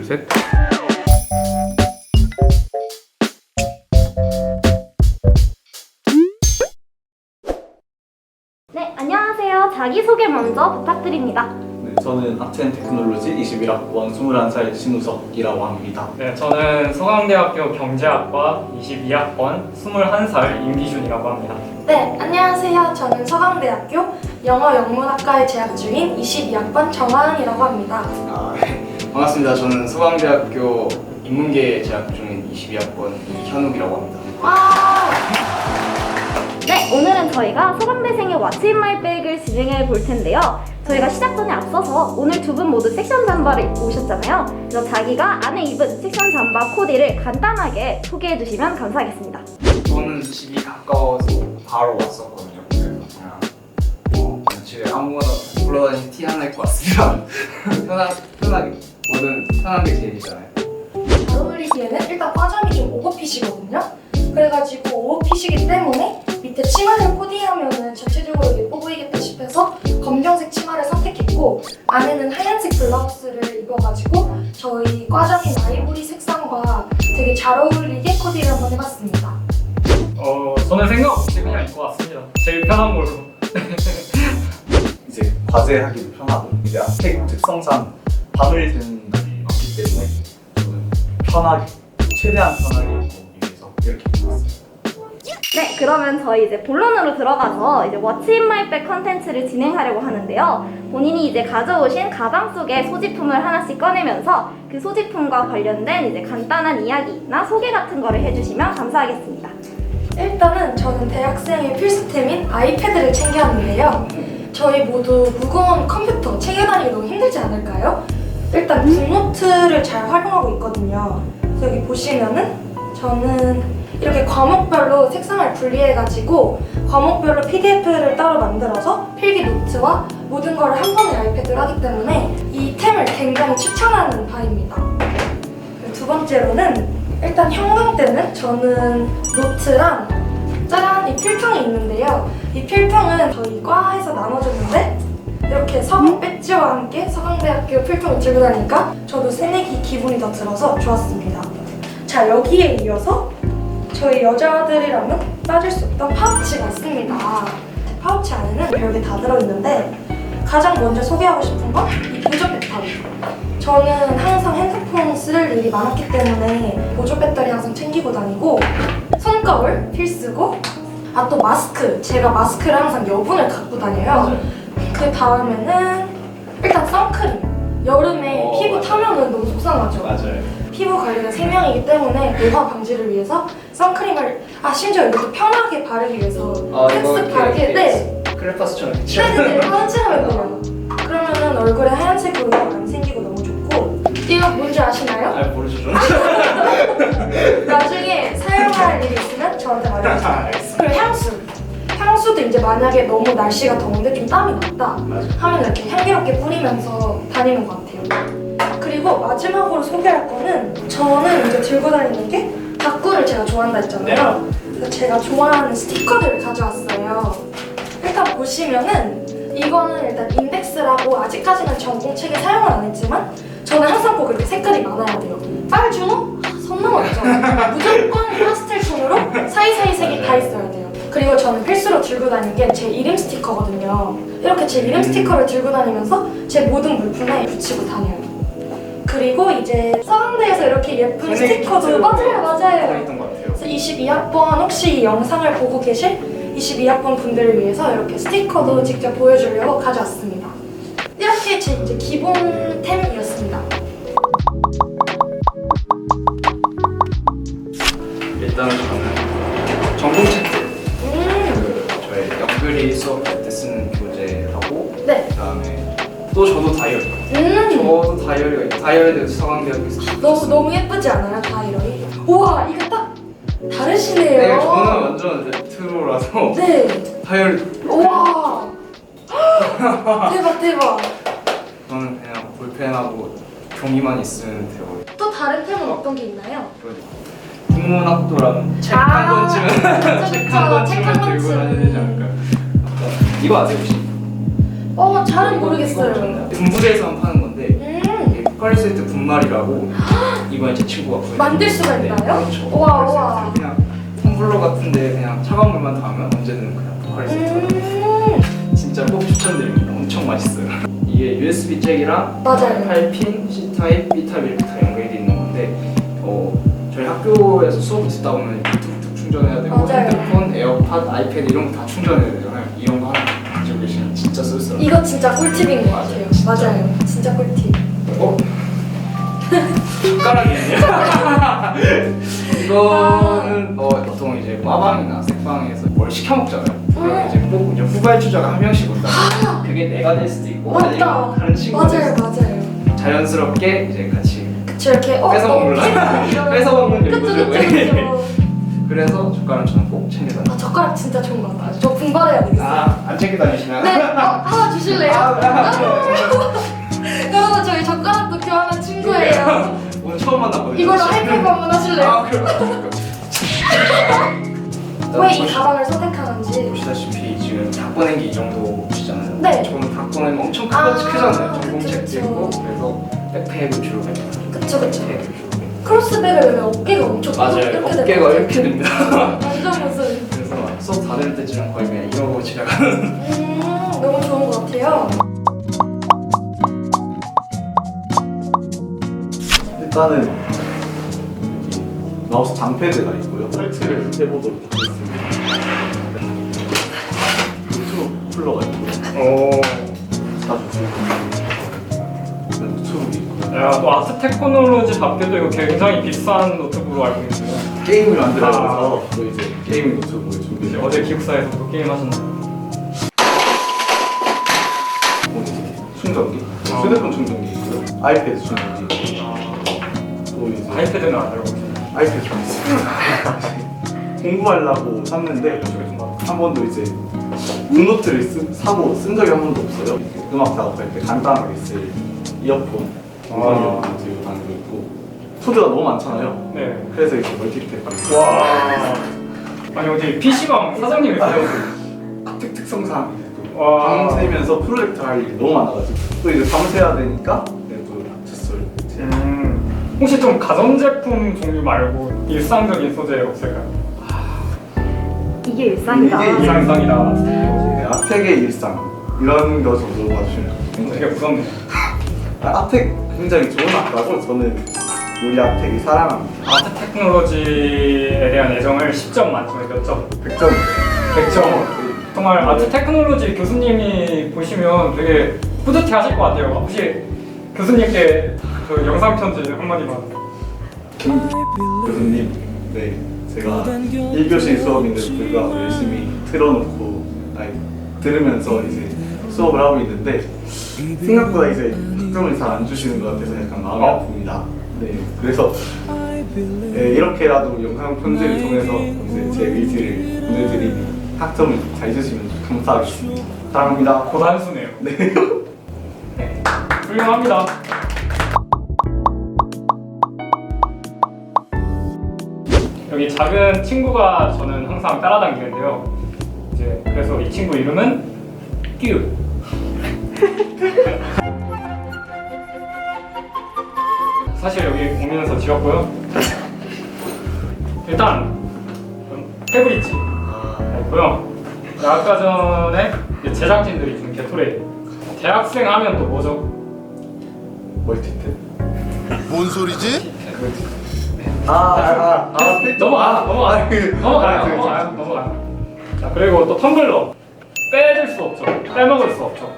둘, 셋. 네, 안녕하세요. 자기소개 먼저 부탁드립니다. 네, 저는 아트앤 테크놀로지 21학번 21살 신우석이라고 합니다. 네, 저는 서강대학교 경제학과 22학번 21살 임기준이라고 합니다. 네, 안녕하세요. 저는 서강대학교 영어 영문학과에 재학 중인 22학번 정하은이라고 합니다. 아, 네. 반갑습니다. 저는 서강대학교 인문계에 재학 중인 22학번 이현욱이라고 합니다. 와! 네, 오늘은 저희가 소방대생의 What's in my bag을 진행해 볼 텐데요. 저희가 시작 전에 앞서서 오늘 두 분 모두 섹션 잠바를 입고 오셨잖아요. 그래서 자기가 안에 입은 섹션 잠바 코디를 간단하게 소개해 주시면 감사하겠습니다. 저는 집이 가까워서 바로 왔었거든요. 그래서 그냥 어, 그냥 집에 아무거나 굴러다니는 티 하나 입고 왔습니다. 편하, 편하게 뭐든 편한 게 제일이잖아요. 잘 어울리기에는 일단 과점이 좀 오버핏이거든요. 그래가지고 오버핏이기 때문에 밑에 치마를 코디하면은 전체적으로 예뻐 보이겠다 싶어서 검정색 치마를 선택했고 안에는 하얀색 블라우스를 입어가지고 저희 과점인 아이보리 색상과 되게 잘 어울리게 코디를 한번 해봤습니다. 어, 저는 생각 없이 그냥 입고 왔습니다. 제일 편한 걸로. 이제 과제하기도 편하고 이제 아트텍 특성상 밤을 새는 편하게 최대한 편하게 입고 위해서 이렇게 입었어요. 네, 그러면 저희 이제 본론으로 들어가서 이제 What's in my bag 컨텐츠를 진행하려고 하는데요. 본인이 이제 가져오신 가방 속에 소지품을 하나씩 꺼내면서 그 소지품과 관련된 이제 간단한 이야기나 소개 같은 거를 해주시면 감사하겠습니다. 일단은 저는 대학생의 필수템인 아이패드를 챙겨왔는데요. 저희 모두 무거운 컴퓨터 챙겨 다니기 너무 힘들지 않을까요? 일단 붓노트를 잘 활용하고 있거든요. 그래서 여기 보시면은 저는 이렇게 과목별로 색상을 분리해가지고 과목별로 PDF를 따로 만들어서 필기 노트와 모든 걸 한 번에 아이패드로 하기 때문에 이 템을 굉장히 추천하는 바입니다. 두 번째로는 일단 현강 때는 저는 노트랑 짜란 이 필통이 있는데요. 이 필통은 저희 과에서 나눠줬는데 이렇게 서강 배지와 함께 서강대학교 필통을 들고 다니니까 저도 새내기 기분이 더 들어서 좋았습니다. 자 여기에 이어서 저희 여자들이라면 빠질 수 없던 파우치가 있습니다. 파우치 안에는 별게 다 들어있는데 가장 먼저 소개하고 싶은 건 이 보조 배터리. 저는 항상 핸드폰 쓸 일이 많았기 때문에 보조 배터리 항상 챙기고 다니고 손거울 필수고 아 또 마스크 제가 마스크를 항상 여분을 갖고 다녀요 그 다음에는 일단 선크림 여름에 어, 피부 맞아요. 타면은 너무 속상하죠 맞아요. 피부 관리가 생명이기 때문에 노화 방지를 위해서 선크림을 아 심지어 이것도 편하게 바르기 위해서 아, 이거 팩스 이렇게 바르게 네 크레파스처럼 이렇게 네네네 파우치하면 돼요 그러면은 얼굴에 하얀색으로 안 생기고 너무 좋고 이거 뭔지 아시나요? 아 모르죠 좀. 나중에 사용할 일이 있으면 저한테 말해주세요. 알겠습니다. 그리고 향수. 향수도 이제 만약에 너무 날씨가 더운데 좀 땀이 났다. 하면 이렇게 향기롭게 뿌리면서 다니는 것 같아요. 그리고 마지막으로 소개할 거는 저는 이제 들고 다니는 게 다꾸를 제가 좋아한다 했잖아요. 그래서 제가 좋아하는 스티커들을 가져왔어요. 일단 보시면은 이거는 일단 인덱스라고 아직까지는 전공책에 사용을 안 했지만 저는 항상 꼭 이렇게 색깔이 많아야 돼요. 빨 주노? 아, 선 넘었죠. 무조건 파스텔 톤으로 사이사이 색이 다 있어야 돼요. 그리고 저는 필수로 들고 다니는 게 제 이름 스티커거든요. 이렇게 제 이름 스티커를 들고 다니면서 제 모든 물품에 붙이고 다녀요. 그리고 이제 서강대에서 이렇게 예쁜 스티커도 맞아요, 맞아요. 있던 것 같아요. 그래서 22학번 혹시 이 영상을 보고 계실 22학번 분들을 위해서 이렇게 스티커도 직접 보여주려고 가져왔습니다. 이렇게 제 이제 기본템이었습니다. 일단은 저는 전공책 또 저도 다이어리. 음, 저도 다이어리가 있고 다이어리도 서강대학교에서 너무 너무 예쁘지 않아요, 다이어리? 우와, 이거 딱 다르시네요. 네, 저는 완전 레트로라서 네. 다이어리 우와. 대박 대박. 저는 그냥 볼펜하고 종이만 있으면 돼요. 또 다른 템은 어떤 게 있나요? 국문학도랑 책 아, 한 권쯤은 그쵸, 책 그쵸. 한 책한 권쯤은 들고 권쯤. 다녀야 되지 않을까? 이거 아세요 혹시? 어, 잘은 모르겠어요. 군부대에서만 파는 건데 음, 이게 포카리스웨트 분말이라고 이번에 제 친구가 구해 만들 수가 있나요? 그렇죠. 우와. 우와. 그냥 텀블러 같은데 그냥 차가운 물만 닿으면 언제든 그냥 포카리스웨트 음, 진짜 꼭 추천드립니다. 엄청 맛있어요. 이게 USB 잭이랑 맞아요. 8핀, C 타입, B 타입 이렇게 다 연결이 있는 건데 어, 저희 학교에서 수업 듣다 보면 툭툭 충전해야 되고 맞아요. 핸드폰, 에어팟, 아이패드 이런 거 다 충전해야 되잖아요. 이런 거 하나 진짜 쓸쓸해요. 이거 진짜 꿀팁인 것 같아요. 맞아요, 진짜. 꿀팁. 어? 숟가락이 아니야? 이거는 어, 보통 이제 빠방이나 색방에서 뭘 시켜 먹잖아요. 그러면 이제 꼭 이제 후발주자가 한 명씩 온다. 그게 내가 될 수도 있고 맞다. 아니면 다른 친구가 될 맞아요, 수도 맞아요. 있고 자연스럽게 이제 같이 그쵸, 이렇게 어, 뺏어 너무 먹을라? 귀엽다. 뺏어 먹는 그쵸. 그쵸, 그쵸. 그래서 젓가락 저는 꼭 챙겨 다녀요. 아, 젓가락 진짜 좋은 것 같아요. 저 분발해야 되겠어요. 아, 안 챙겨 다니시나요? 네, 어, 하나 주실래요? 아, 여러분, 저희 젓가락도 교환한 친구예요. 오늘 처음 만났거든요. 이걸로 하이파이브 한번 하실래요? 아, 그럼. 왜 이 가방을 선택하는지. 보시다시피 지금 다 꺼낸 게 이 정도시잖아요. 네. 저는 다 꺼내면 엄청 아, 크잖아요. 전공책도 그쵸. 있고 그래서 백팩을 주로 해요. 그쵸, 그쵸. 크로스백을 매면 어깨가 엄청 맞아요. 이렇게 어깨가. 이렇게 됩니다. 완전 무슨. 그래서 수업 다될 때쯤 거의 그냥 이러고 지나가는. 음, 너무 좋은 것 같아요. 일단은 마우스 장패드가 있고요. 설치를 해보도록 하겠습니다. 유튜브 쿨러가 있고요. 오. 자주 야, 또 아트 테크놀로지 밖에도 이거 굉장히 비싼 노트북으로 알고 있는데요. 게임을 만들어서 또 이제 게이밍 노트북을 이제 준비해서 어제 기숙사에서 또 게임 하셨나요? 충전기, 아. 휴대폰 충전기 있고요. 아이패드 충전기 있고 또 이제 아이패드는 안 알고 계시나요? 아이패드 좀 있어요. 공부하려고 샀는데. 한 번도 이제 북노트를 쓰, 사고 쓴 적이 한 번도 없어요. 음악 작업할 때 간단하게 쓸 이어폰, 아. 이어폰 들고 다니고 있고 소드가 너무 많잖아요. 네. 그래서 이렇게 멀티탭 와. 아니 어디 PC방 사장님이세요? 특 특성상 와. 밤새면서 프로젝트 할 일이 너무 많아가지고 또 이제 밤새야 되니까 네, 또 음. 혹시 좀 가전제품 종류 말고 일상적인 소재 없을까요? 이게 일상이다. 이게 일상상이다. 네, 아텍의 일상 이런 거 정도 봐주시면 되게. 부럽네요. 아, 아텍 굉장히 좋은 학과고 저는 우리 아텍이 사랑합니다. 아트 테크놀로지에 대한 애정을 10점 만점에 몇 점? 100점 100점. 정말 아트 테크놀로지 교수님이 보시면 되게 뿌듯해 하실 것 같아요. 혹시 교수님께 그 영상 편지 한 마디만. 교수님, 네 제가 1교시 수업인데도 불구하고 열심히 틀어놓고 아니, 들으면서 이제 수업을 하고 있는데 생각보다 이제 학점을 잘 안 주시는 것 같아서 약간 마음이 어? 아픕니다. 네, 그래서 네, 이렇게라도 영상 편지를 통해서 이제 제 의지를 보내드리니 학점을 잘 주시면 감사하겠습니다. 사랑합니다. 고단수네요. 네. 네. 훌륭합니다. 여기 작은 친구가 저는 항상 따라다니는데요. 이제 그래서 이 친구 이름은 끼우. 사실 여기 오면서 지었고요. 일단 태블릿지 있고요. 아까 전에 이제 제작진들이 준 게토레이. 대학생 하면 또 뭐죠? 멀티탭. 뭔 소리지? 아, 아, 아, 아, 넘어가, 넘어가, 아, 그, 넘어가요, 아, 그, 넘어가요, 넘어가요. 자 그리고 또 텀블러 빼줄 수 없죠, 빼먹을 수 없죠.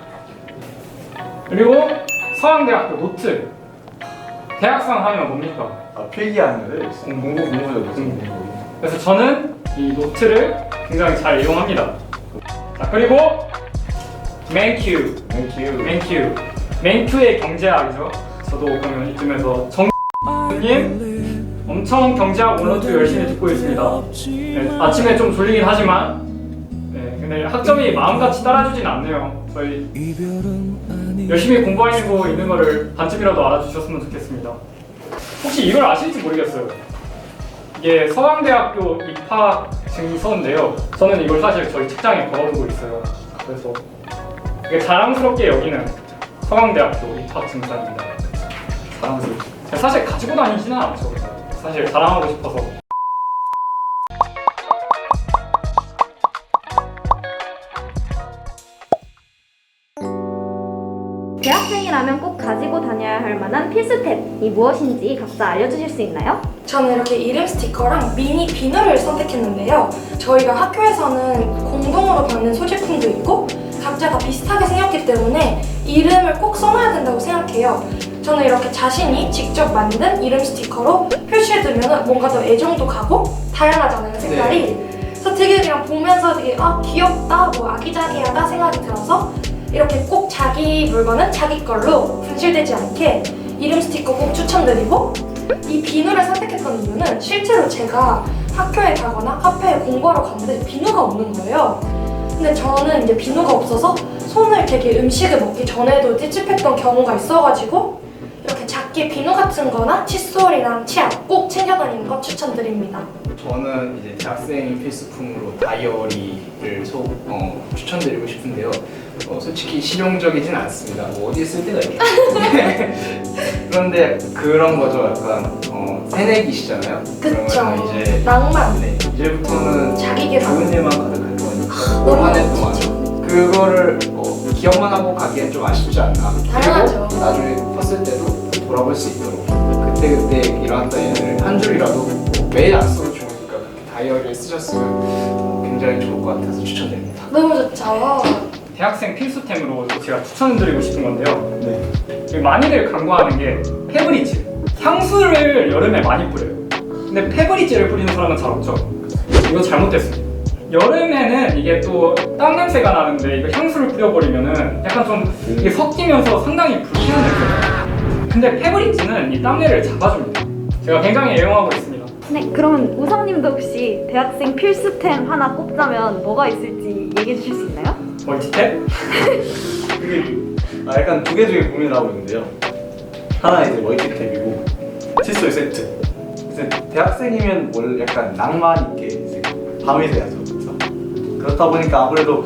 그리고 서양대학교 노트. 대학생 하면 뭡니까? 아, 필기하는 공부, 공부, 공부. 그래서 저는 이 노트를 굉장히 잘 이용합니다. 자 그리고 맨큐, 땡큐. 맨큐, 맨큐의 경제학이죠. 저도 그러면 이쯤에서 정님 엄청 경제학 원로도 열심히 듣고 있습니다. 네, 아침에 좀 졸리긴 하지만 네, 학점이 마음같이 따라주진 않네요. 저희 열심히 공부하고 있는 거를 반쯤이라도 알아주셨으면 좋겠습니다. 혹시 이걸 아실지 모르겠어요. 이게 서강대학교 입학 증서인데요. 저는 이걸 사실 저희 책장에 걸어두고 있어요. 그래서 되게 자랑스럽게 여기는 서강대학교 입학 증서입니다. 자랑스럽죠. 제가 사실 가지고 다니지는 않죠. 사실 자랑하고 싶어서. 대학생이라면 꼭 가지고 다녀야 할 만한 필수템이 무엇인지 각자 알려주실 수 있나요? 저는 이렇게 이름 스티커랑 미니 비누를 선택했는데요. 저희가 학교에서는 공동으로 받는 소지품도 있고 각자 다 비슷하게 생겼기 때문에 이름을 꼭 써놔야 된다고 생각해요. 저는 이렇게 자신이 직접 만든 이름 스티커로 표시해두면 뭔가 더 애정도 가고 다양하잖아요 색깔이. 그래서 되게 그냥 보면서 되게 아 귀엽다, 뭐 아기자기하다 생각이 들어서 이렇게 꼭 자기 물건은 자기 걸로 분실되지 않게 이름 스티커 꼭 추천드리고 이 비누를 선택했던 이유는 실제로 제가 학교에 가거나 카페에 공부하러 갔는데 비누가 없는 거예요. 근데 저는 이제 비누가 없어서 손을 되게 음식을 먹기 전에도 찝찝했던 경우가 있어가지고 이렇게 작게 비누 같은 거나 칫솔이랑 치약 꼭 챙겨 다니는 거 추천드립니다. 저는 이제 대학생 필수품으로 다이어리를 소, 어, 추천드리고 싶은데요. 어, 솔직히 실용적이진 않습니다. 뭐 어디에 쓸 데가 있겠어요. 그런데 그런 거죠. 약간 어, 새내기시잖아요. 그쵸. 그러면 이제 낭만. 네, 이제부터는 자기 개발. 좋은 일만 가득할 거니까 너무 올 한해 멋지죠. 동안 그거를 어, 기억만 하고 가기엔 좀 아쉽지 않나. 당연하죠. 그리고 나중에 컸을 때도 돌아볼 수 있도록 그때 그때 일어났던 일을 한 줄이라도 뭐 매일 안 써도 좋으니까 그렇게 다이어리를 쓰셨으면 어, 굉장히 좋을 것 같아서 추천드립니다. 너무 좋죠. 대학생 필수템으로 제가 추천드리고 싶은 건데요. 네. 많이들 간과하는 게 페브리즈. 향수를 여름에 많이 뿌려요. 근데 페브리즈를 뿌리는 사람은 잘 없죠. 이거 잘못됐습니다. 여름에는 이게 또 땀 냄새가 나는데 이거 향수를 뿌려버리면은 약간 좀 이게 섞이면서 상당히 불쾌한 냄새예요. 근데 페브리즈는 이 땀내를 잡아줍니다. 제가 굉장히 애용하고 있습니다. 네, 그러면 우성님도 혹시 대학생 필수템 하나 꼽자면 뭐가 있을지 얘기해 주실 수 있나요? 멀티탭? 그게 아, 약간 두 개 중에 고민을 하고 있는데요. 하나 이제 멀티탭이고 칫솔 세트. 이제 대학생이면 원래 약간 낭만 있게 이제 밤에 새야죠. 그래서 그렇다 보니까 아무래도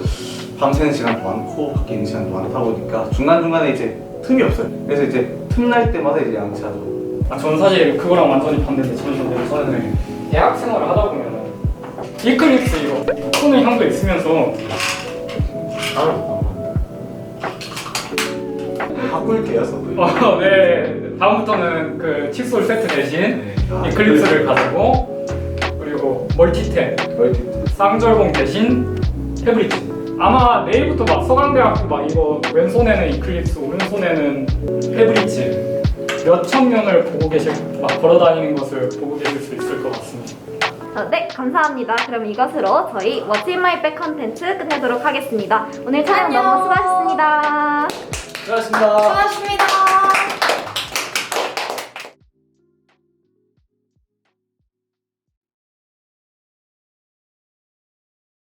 밤새는 시간도 많고 밖에 있는 시간도 많다 보니까 중간 중간에 이제 틈이 없어요. 그래서 이제 틈날 때마다 이제 양치하도록. 아, 저는 사실 그거랑 완전히 반대인데 잠시만요. 저는 대학 생활을 하다 보면은 이클립스 이거 톤의 향도 있으면서 아, 바꿀게요, 저도. 어, 네 다음부터는 그 칫솔 세트 대신 네. 아, 이클립스를 가지고 그리고 멀티탭. 쌍절봉 대신 페브리즈 아마 내일부터 막 서강대학교 막 이거 왼손에는 이클립스 오른손에는 페브리즈 몇천 명을 보고 계실 막 걸어다니는 것을 보고 계실 수 있을 것 같습니다. 어, 네, 감사합니다. 그럼 이것으로 저희 What's in my bag 컨텐츠 끝내도록 하겠습니다. 오늘 촬영 안녕. 너무 수고하셨습니다. 수고하셨습니다. 수고하셨습니다.